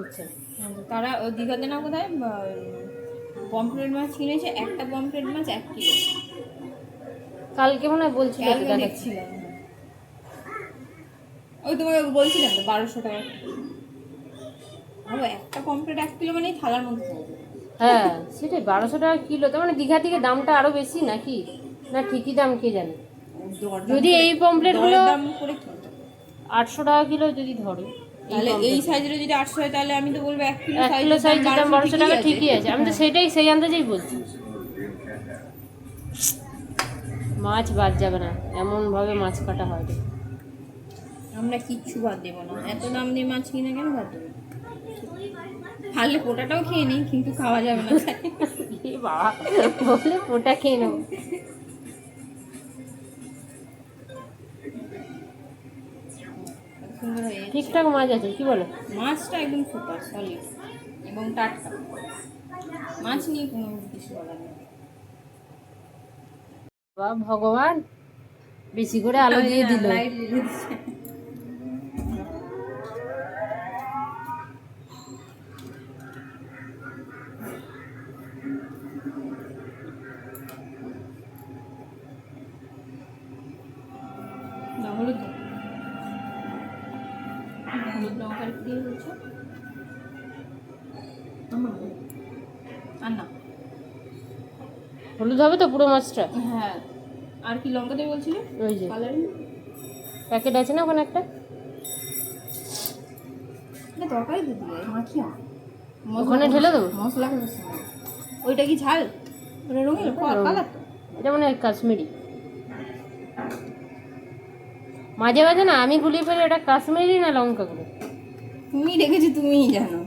আচ্ছা। তারা ওই দীঘাতে না কোথায়? পমফ্রেট মাছ কিনেছে একটা পমফ্রেট মাছ এক কিলো। কালকে মনে হয় বলছিল কালকে দেখছিলাম ওই তোমাকে বলছিলাম তো বারোশো টাকা। ভাবো একটা পমফ্রেট এক কিলো মানেই থালার মধ্যে হ্যাঁ সেটাই বারোশো টাকা কিলো। তার মানে দীঘা থেকে দামটা আরও বেশি নাকি? না ঠিকই দাম কে জানে? যদি এই পমপ্লেটগুলো আটশো টাকা কিলো যদি ধরে। তাহলে এই সাইজের যদি আটশো হয় তাহলে আমি তো বলব এক কিলো সাইজের দাম বারোশো টাকা ঠিকই আছে। আমি তো সেটাই সেই আন্দাজেই বলছি। মাছ বাদ যাবে না। এমন ভাবে মাছ কাটা হয়। আমরা কিচ্ছু বাদ দেবো না। এত দাম দিয়ে মাছ কিনে কেন বাদ দেবো? পারলে পোটাটাও খেয়ে নিই কিন্তু খাওয়া যাবে না। বাবা বলে ওটা খেয়ে নেব। ঠিকঠাক মাছ আছে কি বলো? মাছটা একদম সুপার সলিড এবং টাটকা। মাছ নিয়ে কোনো কিছু বলার নেই। বাবা ভগবান বেশি করে আলো দিয়ে দিল। হলুদ লঙ্কার দিয়ে হলুদ। আর না হলুদ হবে তো পুরো মাছটা? হ্যাঁ। আর কি লঙ্কা দিয়ে বলছিলে? ওই যে। কালারিং প্যাকেট আছে না ওখানে একটা? না তরকারি দিয়ে দিলে মাখিয়া ওখানে ঢেলে দেবো? মশলা ওইটা কি ঝাল? ওটা রঙিন কালার এটা মনে হয় কাশ্মীরি। মাঝে মাঝে না আমি গুলিয়ে ফেলি এটা কাশ্মীরি না লঙ্কা গুলো তুমি রেখেছি তুমিই জানো।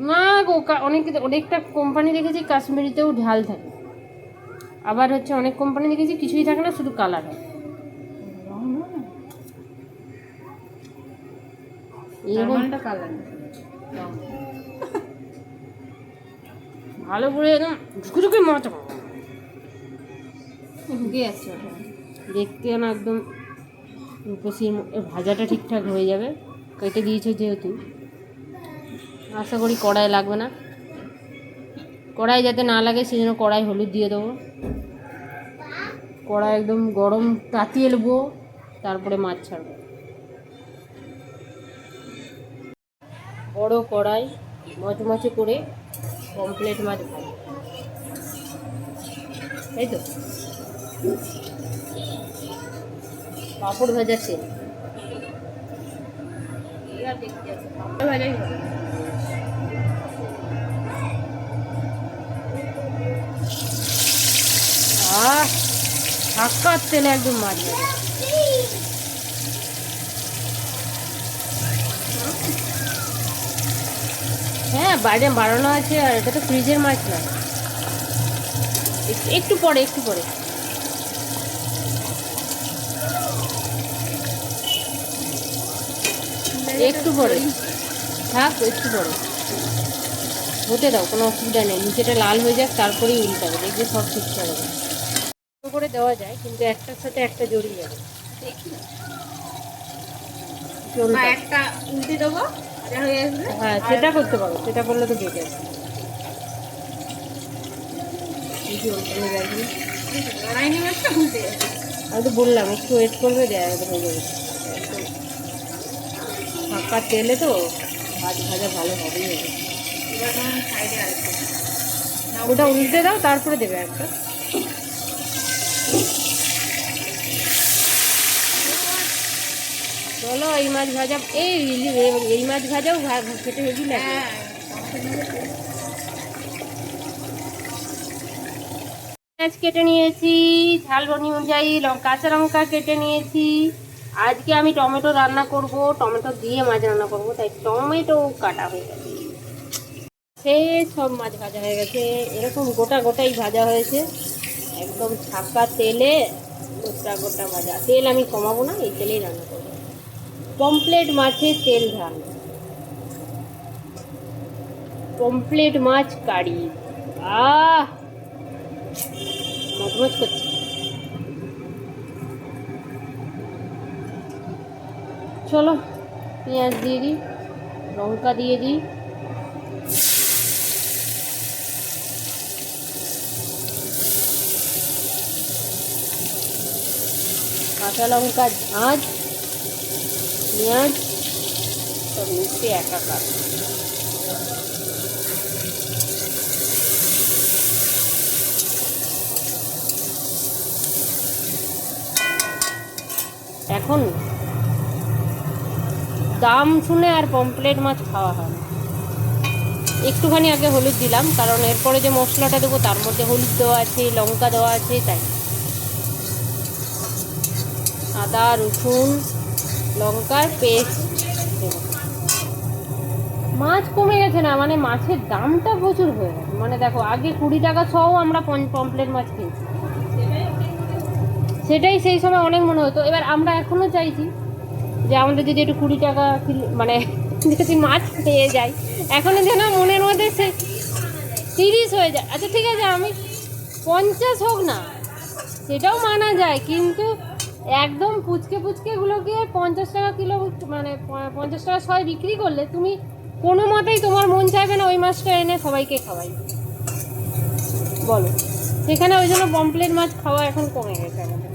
না গো কা- অনেক অনেকটা কোম্পানি দেখেছি কাশ্মীরিতেও ঢাল থাকে। আবার হচ্ছে অনেক কোম্পানি দেখেছি কিছুই থাকে না শুধু কালার হয়। ভালো করে একদম ঝুঁকুঝুঁকি মাছ ঢুকে যাচ্ছে দেখতে না একদম রূপসীর ভাজাটা ঠিকঠাক হয়ে যাবে। কেটে দিয়েছে যেহেতু। আশা করি কড়াই লাগবে না। কড়াই যাতে না লাগে সেই জন্য কড়াই হলুদ দিয়ে দেবো। কড়াই একদম গরম তাতিয়ে নেব, তারপরে মাছ ছাড়বো। বড় কড়াই, মচমচে করে কমপ্লেট মাছ ভাজা তাই তো? পাঁপড় ভাজা তেল তেলে একদম হ্যাঁ বাইরে বাড়ানো আছে আর এটা তো ফ্রিজের মাছ না। একটু পরে একটু পরে। একটু পরে। থাক একটু পরে। হতে দাও কোনো অসুবিধা নেই। নিচেটা লাল হয়ে যাক তারপরেই উল্টাবে দেখবে সব ঠিকঠাক হবে করে দেওয়া যায় কিন্তু একটার সাথে একটা জড়িয়ে যাবে। দেখি একটা উল্টে দেবো হয়ে সেটা করতে পারো সেটা করলে তো যাবে। আমি তো বললাম একটু ওয়েট করবে দেয় হয়ে যাবে। ফাঁকা তেলে তো ভাজ ভাজা ভালো হবেই হবে। ওটা উল্টে দাও তারপরে দেবে একটা। চলো এই মাছ ভাজা এই এই মাছ ভাজাও খেতে হেভি লাগে। হ্যাঁ। পেঁয়াজ কেটে নিয়েছি ঝাল অনুযায়ী লঙ্কা কাঁচা লঙ্কা কেটে নিয়েছি। আজকে আমি টমেটো রান্না করব, টমেটো দিয়ে মাছ রান্না করব, তাই টমেটো কাটা হয়ে গেছে। সে সব মাছ ভাজা হয়ে গেছে। এরকম গোটা গোটাই ভাজা হয়েছে। একদম ছাকা তেলে গোটা গোটা ভাজা। তেল আমি কমাবো না, এই তেলেই রান্না করব। পমপ্লেট মাছের তেল ঝাল পমপ্লেট মাছ কারি। আহ! মজমজ করছে। চলো, পেঁয়াজ দিয়ে দিই, লঙ্কা দিয়ে দিই। কাঁচা লঙ্কা ঝাঁঝ পেঁয়াজ, সব মিশিয়ে একাকার এখন দাম শুনে আর পমপ্লেট মাছ খাওয়া হয় না। একটুখানি আগে হলুদ দিলাম, কারণ এরপরে যে মশলাটা দেবো তার মধ্যে হলুদ দেওয়া আছে, লঙ্কা দেওয়া আছে, তাই। আদা, রসুন, লঙ্কার পেস্ট মাছ কমে গেছে না মানে মাছের দামটা প্রচুর হয়ে গেছে। মানে দেখো, আগে কুড়ি টাকা সহ আমরা পম- পমপ্লেট মাছ কিনছি সেটাই সেই সময় অনেক মনে হতো। এবার আমরা এখনও চাইছি যে আমাদের যদি একটু কুড়ি টাকা মানে যদি মাছ পেয়ে যাই এখনও যেন মনের মধ্যে সে তিরিশ হয়ে যায়। আচ্ছা ঠিক আছে, আমি পঞ্চাশ হোক না, সেটাও মানা যায়, কিন্তু একদম পুচকে পুচকেগুলোকে পঞ্চাশ টাকা কিলো মানে পঞ্চাশ টাকা ছয় বিক্রি করলে তুমি কোনো মতেই তোমার মন চাইবে না ওই মাছটা এনে সবাইকে খাওয়াই। বলো, সেখানে ওই জন্য পমপ্লেট মাছ খাওয়া এখন কমে গেছে আমাদের।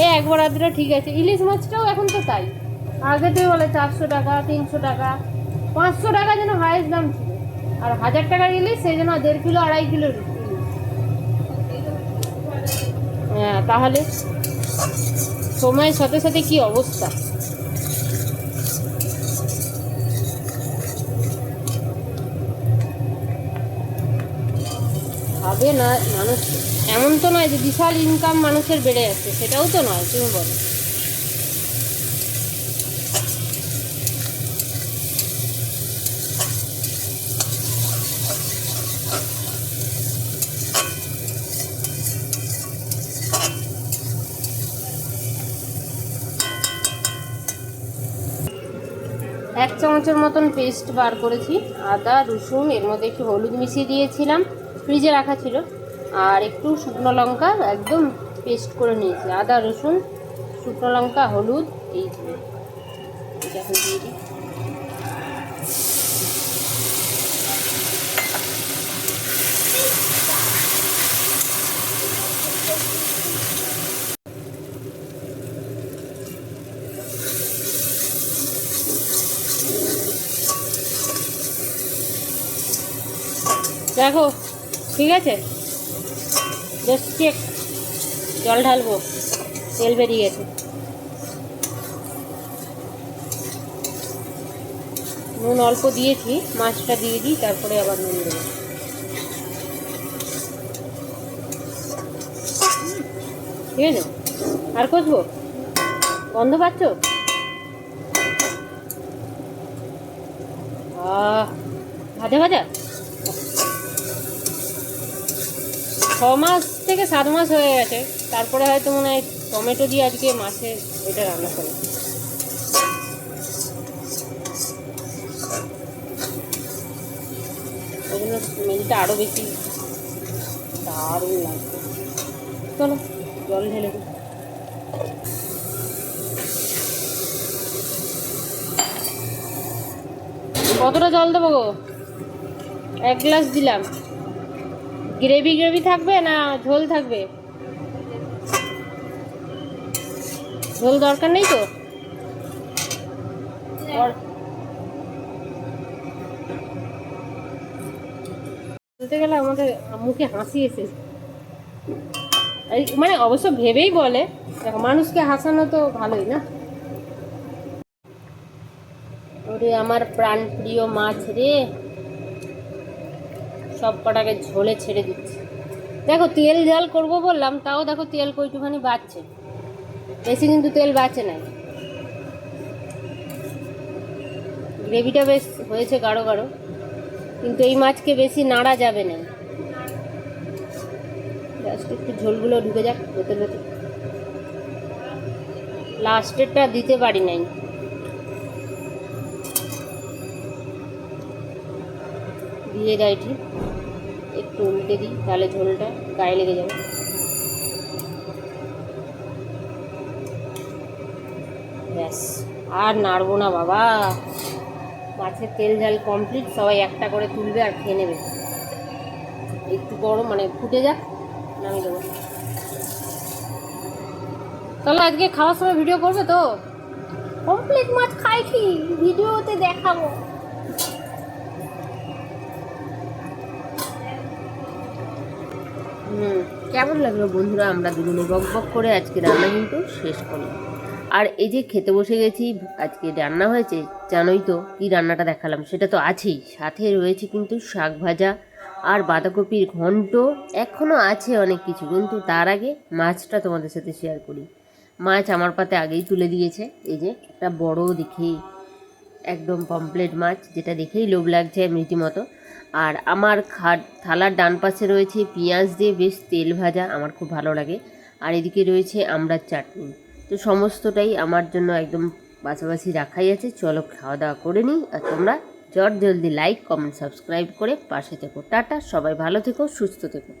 এই একবার আধটা ঠিক আছে। ইলিশ মাছটাও এখন তো তাই। আগে তো বলে চারশো টাকা, তিনশো টাকা, পাঁচশো টাকা যেন হায়েস্ট দাম ছিল। আর হাজার টাকার ইলিশ, সেই জন্য দেড় কিলো, আড়াই কিলো হ্যাঁ তাহলে সময়ের সাথে সাথে কি অবস্থা? হবে না মানুষ। এমন তো নয় যে বিশাল ইনকাম মানুষের বেড়ে যাচ্ছে, সেটাও তো নয়, তুমি বলো। এক চামচের মতন পেস্ট বার করেছি, আদা, রসুন, এর মধ্যে একটু হলুদ মিশিয়ে দিয়েছিলাম, ফ্রিজে রাখা ছিল। আর একটু শুকনো লঙ্কা একদম পেস্ট করে নিয়েছি। আদা, রসুন, শুকনো লঙ্কা, হলুদ, এই দিয়ে দেখো, ঠিক আছে? জাস্ট চেক জল ঢালবো। তেল বেরিয়ে গেছে। নুন অল্প দিয়েছি, মাছটা দিয়ে দিই, তারপরে আবার নুন দেবো। ঠিক আছে আর কষবো? গন্ধ পাচ্ছ? ভাজা ভাজা? ছ মাস থেকে সাত মাস হয়ে গেছে। তারপরে হয়তো মনে হয় টমেটো দিয়ে আজকে মাছের এটা রান্না করে। জন্য স্মেলটা আরও বেশি দারুণ লাগবে চলো, জল ঢেলে দিই। কতটা জল দেবো গো? এক গ্লাস দিলাম। গ্রেভি গ্রেভি থাকবে না ঝোল থাকবে? ঝোল দরকার নেই তো? বলতে গেলে আমাদের মুখে হাসি এসে মানে অবশ্য ভেবেই বলে, দেখো মানুষকে হাসানো তো ভালোই না। ওরে আমার প্রাণ প্রিয় মাছ রে। সব কটাকে ঝোলে ছেড়ে দিচ্ছি। দেখো, তেল ঝাল করব বললাম, তাও দেখো তেল কইটুখানি বাড়ছে। বেশি কিন্তু তেল বাড়ছে না। গ্রেভিটা বেশ হয়েছে গাঢ় গাঢ়, কিন্তু এই মাছকে বেশি নাড়া যাবে না। জাস্ট একটু ঝোলগুলো ঢুকে যাক ভেতর ভেতর। লাস্টেরটা দিতে পারি নাই। দিয়ে দেয় ঠিক। একটু উল্টে দিই, তাহলে ঝোলটা গায়ে লেগে যাবে। ব্যাস, আর নাড়বো না বাবা। মাছের তেল ঝাল কমপ্লিট সবাই একটা করে তুলবে আর খেয়ে নেবে। একটু গরম মানে ফুটে যাক, নামিয়ে দেবো। তাহলে আজকে খাওয়ার সময় ভিডিও করবে তো? কমপ্লিট মাছ খাই কি? ভিডিওতে দেখাবো। কেমন লাগল বন্ধুরা? আমরা দুজনে বক বক করে আজকে রান্না কিন্তু শেষ করলাম। আর এই যে খেতে বসে গেছি, আজকে রান্না হয়েছে, জানোই তো কি রান্নাটা দেখালাম, সেটা তো আছেই। সাথে রয়েছে কিন্তু শাক ভাজা আর বাঁধাকপির ঘন্ট। এখনও আছে অনেক কিছু, কিন্তু তার আগে মাছটা তোমাদের সাথে শেয়ার করি। মাছ আমার পাতে আগেই তুলে দিয়েছে, এই যে একটা বড় দেখেই, একদম পমপ্লেট মাছ, যেটা দেখেই লোভ লাগছে রীতিমতো আর আমার খাট থালার ডান পাশে রয়েছে পেঁয়াজ দিয়ে বেশ তেল ভাজা, আমার খুব ভালো লাগে। আর এদিকে রয়েছে আমড়ার চাটনি। তো সমস্তটাই আমার জন্য একদম পাশাপাশি রাখাই আছে। চলো খাওয়া দাওয়া করে নিই আর তোমরা জট জলদি লাইক কমেন্ট সাবস্ক্রাইব করে পাশে থেকো। টাটা, সবাই ভালো থেকো, সুস্থ থেকো।